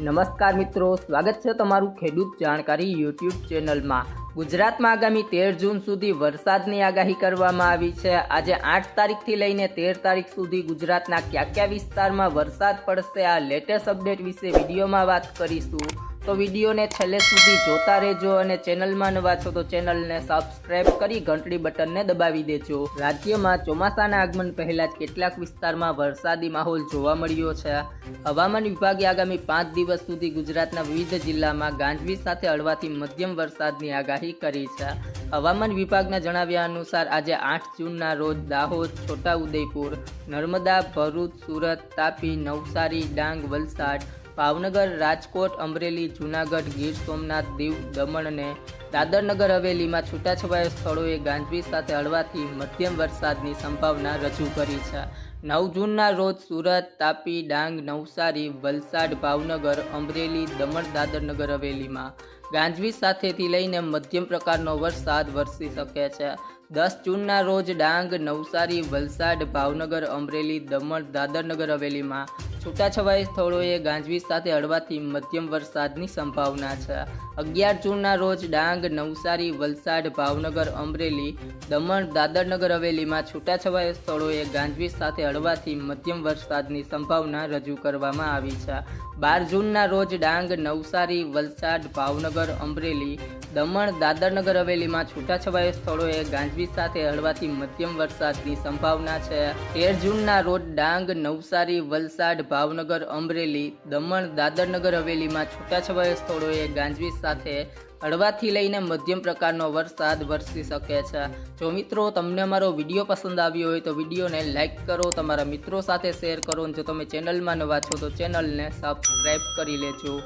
નમસ્કાર મિત્રો, સ્વાગત છે તમારું ખેડૂત જાણકારી યુટ્યુબ ચેનલમાં. ગુજરાતમાં આગામી તેર જૂન સુધી વરસાદની આગાહી કરવામાં આવી છે. આજે આઠ તારીખથી લઈને તેર તારીખ સુધી ગુજરાતના કયા કયા વિસ્તારમાં વરસાદ પડશે, આ લેટેસ્ટ અપડેટ વિશે વિડીયોમાં વાત કરીશું. તો વિડીયોને છેલ્લે સુધી જોતા રહેજો અને ચેનલમાં નવા છો તો ચેનલને સબસ્ક્રાઇબ કરી ઘંટડી બટનને દબાવી દેજો. રાજ્યમાં ચોમાસાના આગમન પહેલા જ કેટલાક વિસ્તારમાં વરસાદી માહોલ જોવા મળ્યો છે. હવામાન વિભાગે આગામી પાંચ દિવસ સુધી ગુજરાતના વિવિધ જિલ્લામાં ગાંજવીજ સાથે હળવાથી મધ્યમ વરસાદની આગાહી કરી છે. હવામાન વિભાગના જણાવ્યા અનુસાર આજે આઠ જૂનના રોજ દાહોદ છોટાઉદેપુર નર્મદા, ભરૂચ, સુરત, તાપી, નવસારી, ડાંગ, વલસાડ ભાવનગર, રાજકોટ, અમરેલી, જૂનાગઢ, ગીર સોમનાથ, દીવ, દમણ અને દાદરનગર હવેલીમાં છૂટાછવાયા સ્થળોએ ગાંજવીજ સાથે હળવાથી મધ્યમ વરસાદની સંભાવના રજૂ કરી છે. નવ જૂનના રોજ સુરત, તાપી, ડાંગ, નવસારી, વલસાડ, ભાવનગર, અમરેલી, દમણ, દાદરનગર હવેલીમાં ગાંજવીજ સાથેથી લઈને મધ્યમ પ્રકારનો વરસાદ વરસી શકે છે. દસ જૂનના રોજ ડાંગ, નવસારી, વલસાડ, ભાવનગર, અમરેલી, દમણ, દાદરનગર હવેલીમાં છૂટાછવાયા સ્થળોએ ગાંજવીજ સાથે હળવાથી મધ્યમ વરસાદની સંભાવના છે. અગિયાર જૂનના રોજ ડાંગ, નવસારી, વલસાડ, ભાવનગર, અમરેલી, દમણ, દાદરનગર હવેલીમાં છૂટાછવાયા સ્થળોએ ગાંજવીજ સાથે હળવાથી મધ્યમ વરસાદની સંભાવના રજૂ કરવામાં આવી છે. બાર જૂનના રોજ ડાંગ, નવસારી, વલસાડ, ભાવનગર, અમરેલી, દમણ, દાદરનગર હવેલીમાં છૂટાછવાયા સ્થળોએ ગાંજવીજ સાથે હળવાથી મધ્યમ વરસાદની સંભાવના છે. તેર જૂનના રોજ ડાંગ, નવસારી, વલસાડ ભાવનગર, અમરેલી, દમણ, દાદરનગર હવેલીમાં છૂટાછવાયા સ્થળોએ ગાંજવીજ સાથે હળવાથી લઈને મધ્યમ પ્રકારનો વરસાદ વરસી શકે છે. જો મિત્રો તમને અમારો વીડિયો પસંદ આવ્યો હોય તો વિડીયોને લાઇક કરો, તમારા મિત્રો સાથે શેર કરો જો તમે ચેનલમાં નવા છો તો ચેનલને સબસ્ક્રાઈબ કરી લેજો.